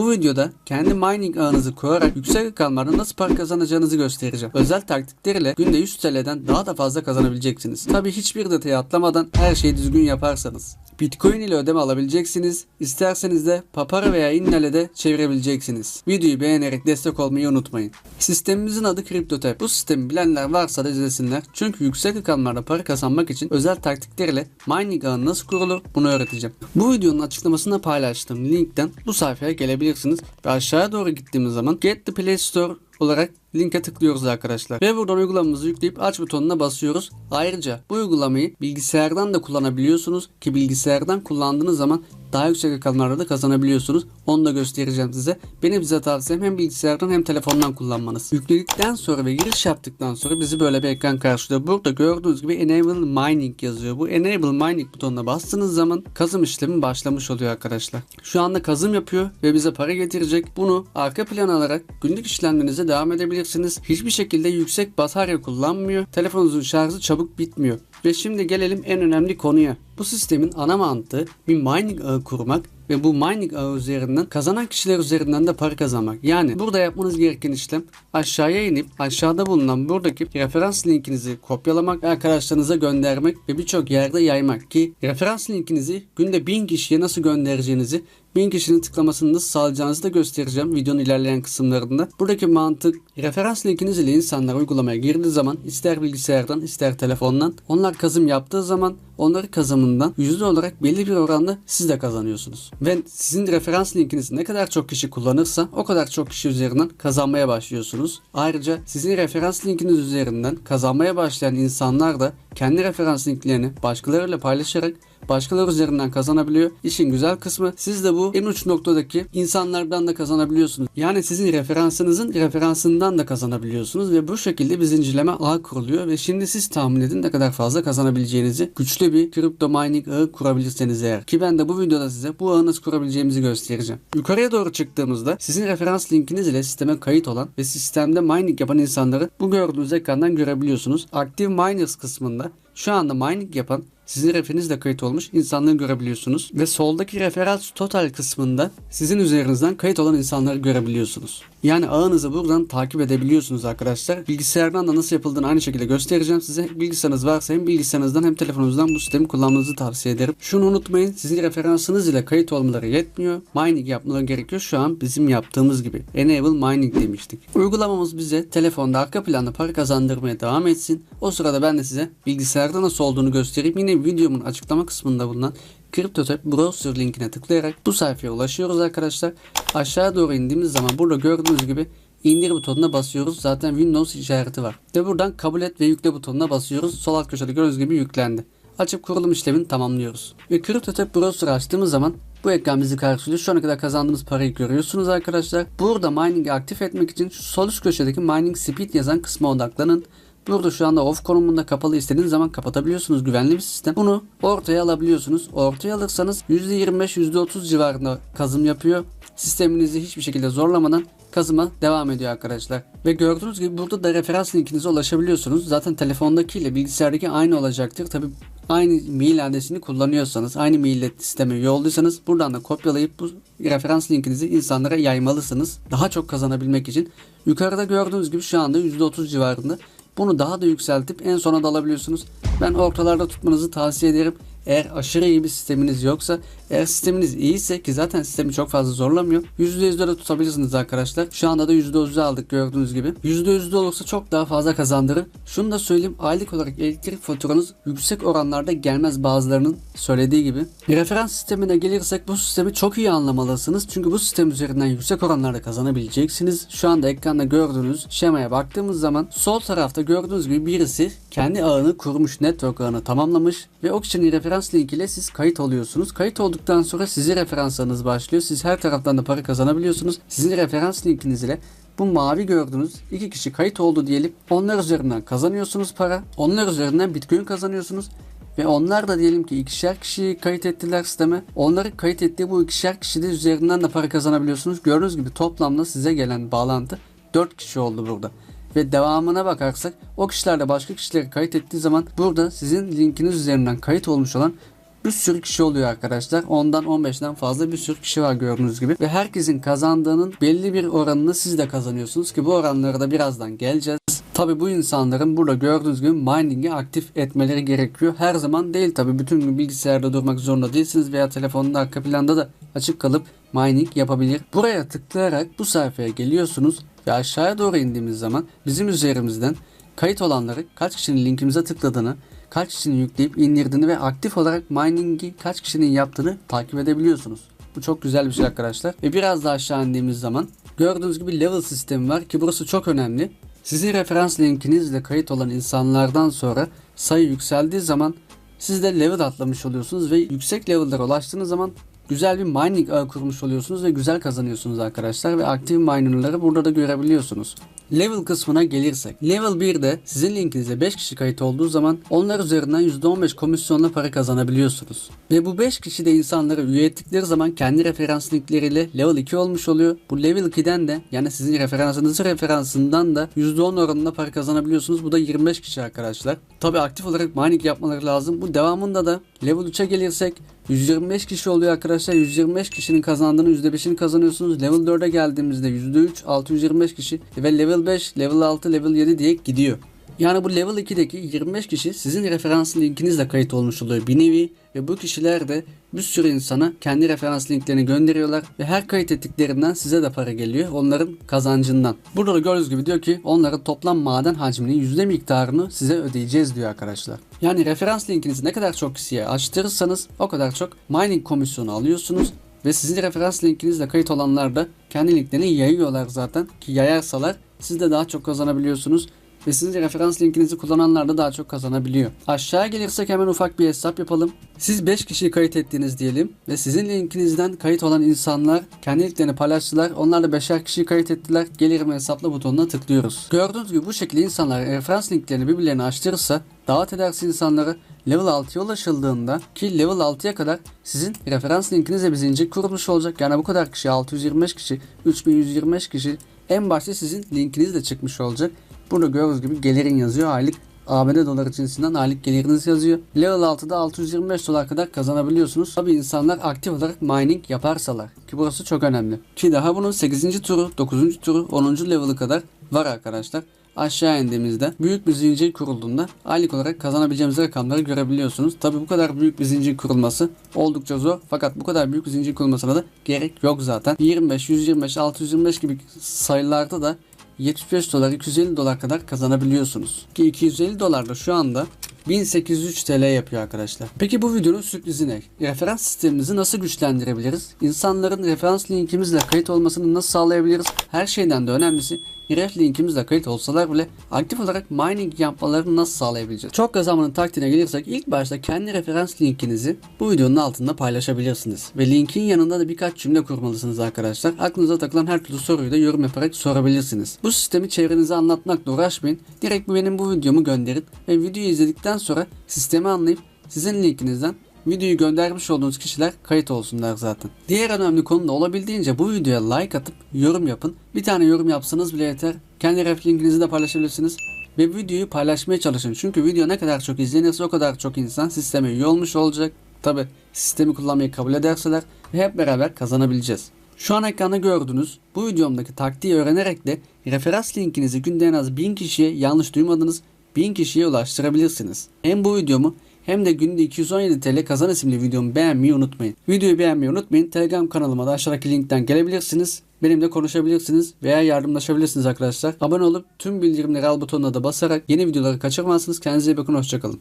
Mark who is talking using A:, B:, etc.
A: Bu videoda kendi mining ağınızı kurarak yüksek rakamlarda nasıl para kazanacağınızı göstereceğim. Özel taktiklerle günde 100 TL'den daha da fazla kazanabileceksiniz. Tabi hiçbir detayı atlamadan her şeyi düzgün yaparsanız. Bitcoin ile ödeme alabileceksiniz. İsterseniz de Papara veya Innale de çevirebileceksiniz. Videoyu beğenerek destek olmayı unutmayın. Sistemimizin adı CryptoTap. Bu sistemi bilenler varsa da izlesinler. Çünkü yüksek rakamlarda para kazanmak için özel taktiklerle mining ağı nasıl kurulur bunu öğreteceğim. Bu videonun açıklamasında paylaştığım linkten bu sayfaya gelebilirsiniz. Ve aşağıya doğru gittiğimiz zaman Get the Play Store olarak linke tıklıyoruz arkadaşlar. Ve buradan uygulamamızı yükleyip aç butonuna basıyoruz. Ayrıca bu uygulamayı bilgisayardan da kullanabiliyorsunuz ki bilgisayardan kullandığınız zaman daha yüksek rakamlarda da kazanabiliyorsunuz. Onu da göstereceğim size. Benim size tavsiyem hem bilgisayardan hem telefondan kullanmanız. Yükledikten sonra ve giriş yaptıktan sonra bizi böyle bir ekran karşılıyor. Burada gördüğünüz gibi Enable Mining yazıyor. Bu Enable Mining butonuna bastığınız zaman kazım işlemi başlamış oluyor arkadaşlar. Şu anda kazım yapıyor ve bize para getirecek. Bunu arka plan alarak günlük işlemlerinize devam edebilirsiniz. Hiçbir şekilde yüksek batarya kullanmıyor. Telefonunuzun şarjı çabuk bitmiyor. Ve şimdi gelelim en önemli konuya. Bu sistemin ana mantığı bir mining ağı kurmak ve bu mining ağı üzerinden kazanan kişiler üzerinden de para kazanmak. Yani burada yapmanız gereken işlem aşağıya inip aşağıda bulunan buradaki referans linkinizi kopyalamak ve arkadaşlarınıza göndermek ve birçok yerde yaymak ki referans linkinizi günde 1000 kişiye nasıl göndereceğinizi 1000 kişinin tıklamasını nasıl sağlayacağınızı da göstereceğim videonun ilerleyen kısımlarında. Buradaki mantık referans linkiniz ile insanlar uygulamaya girdiği zaman ister bilgisayardan ister telefondan onlar kazım yaptığı zaman onları kazımından yüzde olarak belli bir oranda siz de kazanıyorsunuz. Ve sizin referans linkinizi ne kadar çok kişi kullanırsa o kadar çok kişi üzerinden kazanmaya başlıyorsunuz. Ayrıca sizin referans linkiniz üzerinden kazanmaya başlayan insanlar da kendi referans linklerini başkalarıyla paylaşarak başkaları üzerinden kazanabiliyor. İşin güzel kısmı siz de bu en uç noktadaki insanlardan da kazanabiliyorsunuz. Yani sizin referansınızın referansından da kazanabiliyorsunuz ve bu şekilde bir zincirleme ağ kuruluyor ve şimdi siz tahmin edin ne kadar fazla kazanabileceğinizi güçlü bir kripto mining ağı kurabilirseniz eğer. Ki ben de bu videoda size bu ağı nasıl kurabileceğimizi göstereceğim. Yukarıya doğru çıktığımızda sizin referans linkiniz ile sisteme kayıt olan ve sistemde mining yapan insanları bu gördüğünüz ekrandan görebiliyorsunuz. Active Miners kısmında şu anda mining yapan sizin referiniz de kayıt olmuş insanları görebiliyorsunuz. Ve soldaki referans total kısmında sizin üzerinizden kayıt olan insanları görebiliyorsunuz. Yani ağınızı buradan takip edebiliyorsunuz arkadaşlar. Bilgisayardan da nasıl yapıldığını aynı şekilde göstereceğim size. Bilgisayarınız varsa hem bilgisayarınızdan hem telefonunuzdan bu sistemi kullanmanızı tavsiye ederim. Şunu unutmayın sizin referansınız ile kayıt olmaları yetmiyor. Mining yapmaları gerekiyor. Şu an bizim yaptığımız gibi. Enable Mining demiştik. Uygulamamız bize telefonda arka planda para kazandırmaya devam etsin. O sırada ben de size bilgisayarda nasıl olduğunu göstereyim. Yine videomun açıklama kısmında bulunan CryptoTap browser linkine tıklayarak bu sayfaya ulaşıyoruz arkadaşlar. Aşağı doğru indiğimiz zaman burada gördüğünüz gibi indir butonuna basıyoruz. Zaten Windows işareti var. Ve buradan kabul et ve yükle butonuna basıyoruz. Sol alt köşede gördüğünüz gibi yüklendi. Açıp kurulum işlemini tamamlıyoruz. Ve CryptoTap browser açtığımız zaman bu ekran bizi karşılıyor. Şu ana kadar kazandığımız parayı görüyorsunuz arkadaşlar. Burada mining'i aktif etmek için sol üst köşedeki mining speed yazan kısma odaklanın. Burada şu anda off konumunda kapalı istediğiniz zaman kapatabiliyorsunuz. Güvenli bir sistem. Bunu ortaya alabiliyorsunuz. Ortaya alırsanız %25 %30 civarında kazım yapıyor. Sisteminizi hiçbir şekilde zorlamadan kazıma devam ediyor arkadaşlar. Ve gördüğünüz gibi burada da referans linkinize ulaşabiliyorsunuz. Zaten telefondaki ile bilgisayardaki aynı olacaktır. Tabi aynı mail adresini kullanıyorsanız, aynı mail sisteme üye olduysanız buradan da kopyalayıp bu referans linkinizi insanlara yaymalısınız. Daha çok kazanabilmek için. Yukarıda gördüğünüz gibi şu anda %30 civarında. Bunu daha da yükseltip en sona da alabiliyorsunuz. Ben ortalarda tutmanızı tavsiye ederim. Eğer aşırı iyi bir sisteminiz yoksa, eğer sisteminiz iyiyse ki zaten sistemi çok fazla zorlamıyor. %100'de de tutabilirsiniz arkadaşlar. Şu anda da %100'de aldık gördüğünüz gibi. %100'de olursa çok daha fazla kazandırır. Şunu da söyleyeyim aylık olarak elektrik faturanız yüksek oranlarda gelmez bazılarının söylediği gibi. Referans sistemine gelirsek bu sistemi çok iyi anlamalısınız. Çünkü bu sistem üzerinden yüksek oranlarda kazanabileceksiniz. Şu anda ekranda gördüğünüz şemaya baktığımız zaman sol tarafta gördüğünüz gibi birisi kendi ağını kurmuş, network ağını tamamlamış ve o kişinin referans link ile siz kayıt oluyorsunuz. Kayıt olduktan sonra sizin referanslarınız başlıyor. Siz her taraftan da para kazanabiliyorsunuz. Sizin referans linkiniz ile bu mavi gördüğünüz iki kişi kayıt oldu diyelim. Onlar üzerinden kazanıyorsunuz para. Onlar üzerinden bitcoin kazanıyorsunuz. Ve onlar da diyelim ki ikişer kişiyi kayıt ettiler sisteme. Onları kayıt ettiği bu ikişer kişi de üzerinden de para kazanabiliyorsunuz. Gördüğünüz gibi toplamda size gelen bağlantı 4 kişi oldu burada ve devamına bakarsak o kişilerle başka kişileri kayıt ettiği zaman burada sizin linkiniz üzerinden kayıt olmuş olan bir sürü kişi oluyor arkadaşlar. Ondan 15'ten fazla bir sürü kişi var gördüğünüz gibi. Ve herkesin kazandığının belli bir oranını siz de kazanıyorsunuz ki bu oranlara da birazdan geleceğiz. Tabi bu insanların burada gördüğünüz gibi mining'i aktif etmeleri gerekiyor. Her zaman değil tabi bütün gün bilgisayarda durmak zorunda değilsiniz veya telefonun arka planda da açık kalıp mining yapabilir. Buraya tıklayarak bu sayfaya geliyorsunuz ve aşağıya doğru indiğimiz zaman bizim üzerimizden kayıt olanları kaç kişinin linkimize tıkladığını, kaç kişinin yükleyip indirdiğini ve aktif olarak mining'i kaç kişinin yaptığını takip edebiliyorsunuz. Bu çok güzel bir şey arkadaşlar. Ve biraz daha aşağı indiğimiz zaman gördüğünüz gibi level sistemi var ki burası çok önemli. Sizin referans linkinizle kayıt olan insanlardan sonra sayı yükseldiği zaman siz de level atlamış oluyorsunuz ve yüksek level'lara ulaştığınız zaman güzel bir mining kurmuş oluyorsunuz ve güzel kazanıyorsunuz arkadaşlar ve aktif minerları burada da görebiliyorsunuz. Level kısmına gelirsek. Level 1'de sizin linkinize 5 kişi kayıt olduğu zaman onlar üzerinden %15 komisyonla para kazanabiliyorsunuz. Ve bu 5 kişi de insanları üye ettikleri zaman kendi referans linkleriyle level 2 olmuş oluyor. Bu level 2'den de yani sizin referansınızın referansından da %10 oranında para kazanabiliyorsunuz. Bu da 25 kişi arkadaşlar. Tabi aktif olarak mining yapmaları lazım. Bu devamında da level 3'e gelirsek 125 kişi oluyor arkadaşlar. 125 kişinin kazandığını %5'ini kazanıyorsunuz. Level 4'e geldiğimizde %3 625 kişi ve level 5, level 6, level 7 diye gidiyor. Yani bu level 2'deki 25 kişi sizin referans linkinizle kayıt olmuş oluyor bir nevi ve bu kişiler de bir sürü insana kendi referans linklerini gönderiyorlar ve her kayıt ettiklerinden size de para geliyor onların kazancından. Burada da gördüğünüz gibi diyor ki onların toplam maden hacminin yüzde miktarını size ödeyeceğiz diyor arkadaşlar. Yani referans linkinizi ne kadar çok kişiye açtırırsanız o kadar çok mining komisyonu alıyorsunuz ve sizin referans linkinizle kayıt olanlar da kendi linklerini yayıyorlar zaten ki yayarsalar siz de daha çok kazanabiliyorsunuz ve sizin referans linkinizi kullananlar da daha çok kazanabiliyor. Aşağı gelirsek hemen ufak bir hesap yapalım. Siz 5 kişiyi kayıt ettiniz diyelim ve sizin linkinizden kayıt olan insanlar kendi paylaştılar. Onlar da 5'er kişiyi kayıt ettiler. Gelirim hesapla butonuna tıklıyoruz. Gördüğünüz gibi bu şekilde insanlar referans linklerini birbirlerine açtırırsa davet ederse insanları level 6'ya ulaşıldığında ki level 6'ya kadar sizin referans linkinize bir zincir kurulmuş olacak. Yani bu kadar kişi 625 kişi 3125 kişi en başta sizin linkiniz de çıkmış olacak. Burada gördüğünüz gibi gelirin yazıyor. Aylık ABD doları cinsinden aylık geliriniz yazıyor. Level 6'da 625 dolar kadar kazanabiliyorsunuz. Tabi insanlar aktif olarak mining yaparsalar. Ki burası çok önemli. Ki daha bunun 8. turu, 9. turu, 10. level'ı kadar var arkadaşlar. Aşağı indiğimizde büyük bir zincir kurulduğunda aylık olarak kazanabileceğimiz rakamları görebiliyorsunuz. Tabi bu kadar büyük bir zincir kurulması oldukça zor. Fakat bu kadar büyük bir zincir kurulmasına da gerek yok zaten. 25, 125, 625 gibi sayılarda da 75 dolar 250 dolar kadar kazanabiliyorsunuz. Ki 250 dolar da şu anda 1803 TL yapıyor arkadaşlar. Peki bu videonun sürprizi ne? Referans sistemimizi nasıl güçlendirebiliriz? İnsanların referans linkimizle kayıt olmasını nasıl sağlayabiliriz? Her şeyden de önemlisi ref linkimizle kayıt olsalar bile aktif olarak mining yapmalarını nasıl sağlayabileceğiz? Çok kazanmanın taktiğine gelirsek ilk başta kendi referans linkinizi bu videonun altında paylaşabilirsiniz. Ve linkin yanında da birkaç cümle kurmalısınız arkadaşlar. Aklınıza takılan her türlü soruyu da yorum yaparak sorabilirsiniz. Bu sistemi çevrenize anlatmakla uğraşmayın. Direkt benim bu videomu gönderin ve videoyu izledikten sonra sistemi anlayıp sizin linkinizden videoyu göndermiş olduğunuz kişiler kayıt olsunlar zaten. Diğer önemli konu da olabildiğince bu videoya like atıp yorum yapın. Bir tane yorum yapsanız bile yeter. Kendi ref linkinizi de paylaşabilirsiniz. Ve videoyu paylaşmaya çalışın. Çünkü video ne kadar çok izlenirse o kadar çok insan sisteme üye olmuş olacak. Tabi sistemi kullanmayı kabul ederseler ve hep beraber kazanabileceğiz. Şu an ekranda gördüğünüz bu videomdaki taktiği öğrenerek de referans linkinizi günde en az 1000 kişiye yanlış duymadınız 1000 kişiye ulaştırabilirsiniz. Hem bu videomu hem de günde 217 TL kazan isimli videomu beğenmeyi unutmayın. Videoyu beğenmeyi unutmayın. Telegram kanalıma da aşağıdaki linkten gelebilirsiniz. Benimle konuşabilirsiniz veya yardımlaşabilirsiniz arkadaşlar. Abone olup tüm bildirimleri al butonuna da basarak yeni videoları kaçırmazsınız. Kendinize iyi bakın. Hoşçakalın.